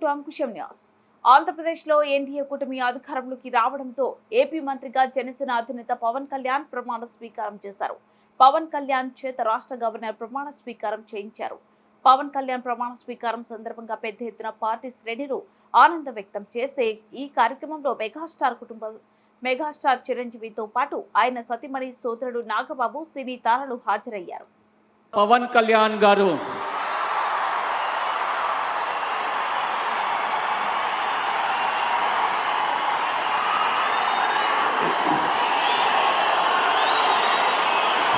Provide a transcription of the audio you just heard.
To Ankusham news. ఆంధ్రప్రదేశ్లో NDA కూటమి అధికారంలోకి రావడంతో ఏపీ మంత్రిగా జనసేన అధినేత పవన్ కళ్యాణ్ ప్రమాణ స్వీకారం చేశారు. పవన్ కళ్యాణ్ చేత రాష్ట్ర గవర్నర్ ప్రమాణ స్వీకారం చేయించారు. పవన్ కళ్యాణ్ ప్రమాణ స్వీకారం సందర్భంగా పెద్ద ఎత్తున పార్టీ శ్రేణులు ఆనందం వ్యక్తం చేసే ఈ కార్యక్రమంలో మెగాస్టార్ కుటుంబ మెగాస్టార్ చిరంజీవితో పాటు ఆయన సతీమణి సోదరుడు నాగబాబు సినీ తారలు హాజరయ్యారు. పవన్ కళ్యాణ్ గారు